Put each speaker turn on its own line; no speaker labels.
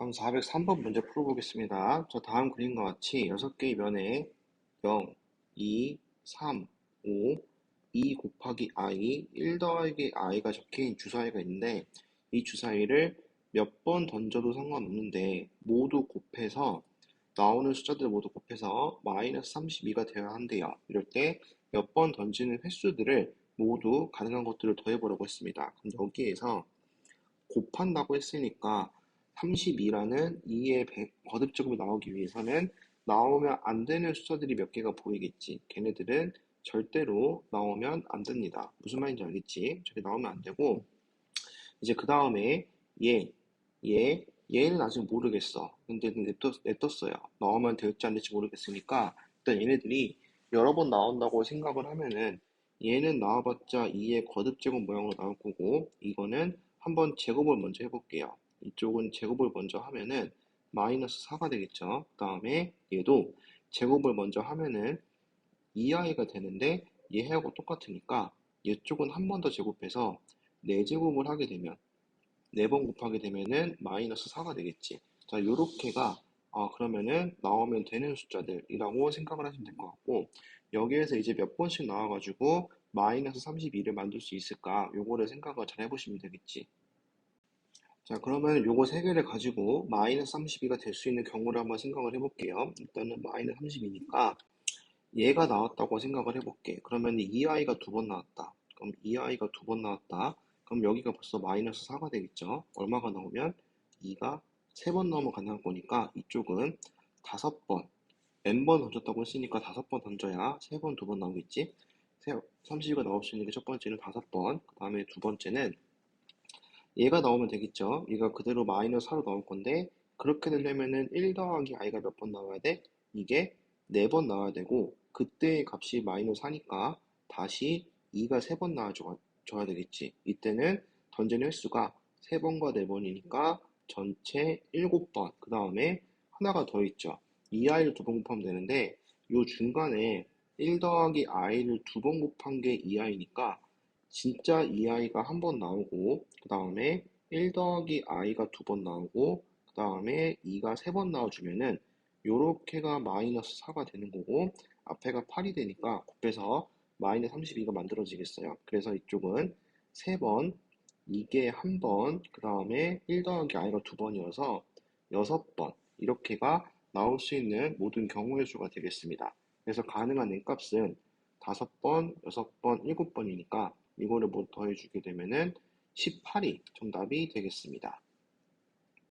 다음 403번 문제 풀어보겠습니다. 저 다음 그림과 같이 6개의 면에 0, 2, 3, 5, 2 곱하기 i, 1 더하기 i가 적혀있는 주사위가 있는데 이 주사위를 몇 번 던져도 상관없는데 모두 곱해서 나오는 숫자들 모두 곱해서 마이너스 32가 되어야 한대요. 이럴 때 몇 번 던지는 횟수들을 모두 가능한 것들을 더해보려고 했습니다. 그럼 여기에서 곱한다고 했으니까 32라는 2의 거듭제곱이 나오기 위해서는 나오면 안 되는 숫자들이 몇 개가 보이겠지. 걔네들은 절대로 나오면 안 됩니다. 무슨 말인지 알겠지? 저기 나오면 안 되고 이제 그 다음에 얘, 얘, 얘는 아직 모르겠어. 근데 냅뒀, 냅뒀어요. 나오면 될지 안 될지 모르겠으니까 일단 얘네들이 여러 번 나온다고 생각을 하면은 얘는 나와봤자 2의 거듭제곱 모양으로 나올 거고 이거는 한번 제곱을 먼저 해볼게요. 이쪽은 제곱을 먼저 하면은 마이너스 4가 되겠죠. 그 다음에 얘도 제곱을 먼저 하면은 2i가 되는데 얘하고 똑같으니까 이쪽은 한 번 더 제곱해서 4제곱을 하게 되면 4번 곱하게 되면은 마이너스 4가 되겠지. 자, 요렇게가 아, 그러면은 나오면 되는 숫자들이라고 생각을 하시면 될 것 같고 여기에서 이제 몇 번씩 나와가지고 마이너스 32를 만들 수 있을까 요거를 생각을 잘 해보시면 되겠지. 자, 그러면 요거 세 개를 가지고 마이너스 32가 될 수 있는 경우를 한번 생각을 해볼게요. 일단은 마이너스 32니까 얘가 나왔다고 생각을 해볼게. 그러면 2i가 두 번 나왔다. 그럼 2i가 두 번 나왔다. 그럼 여기가 벌써 마이너스 4가 되겠죠. 얼마가 나오면 2가 세번 가능한 거니까 이쪽은 다섯 번 n번 던졌다고 했으니까 다섯 번 던져야 세 번, 두 번 나오겠지. 32가 나올 수 있는 게 첫 번째는 다섯 번, 그 다음에 두 번째는 얘가 나오면 되겠죠. 얘가 그대로 마이너스 4로 나올 건데 그렇게 되려면은 1 더하기 i가 몇 번 나와야 돼? 이게 4번 나와야 되고 그때의 값이 마이너스 4니까 다시 2가 3번 나와줘야 되겠지. 이때는 던지는 횟수가 3번과 4번이니까 전체 7번 그 다음에 하나가 더 있죠. 2i를 두 번 곱하면 되는데 요 중간에 1 더하기 i를 두 번 곱한 게 2i니까 진짜 2i가 한 번 나오고 그 다음에 1 더하기 i가 두 번 나오고 그 다음에 2가 세 번 나와주면은 요렇게가 마이너스 4가 되는 거고 앞에가 8이 되니까 곱해서 마이너스 32가 만들어지겠어요. 그래서 이쪽은 3번, 이게 한 번, 그 다음에 1 더하기 i가 두 번이어서 6번 이렇게가 나올 수 있는 모든 경우의 수가 되겠습니다. 그래서 가능한 n값은 5번, 6번, 7번이니까 이거를 뭐 더해주게 되면은 18이 정답이 되겠습니다.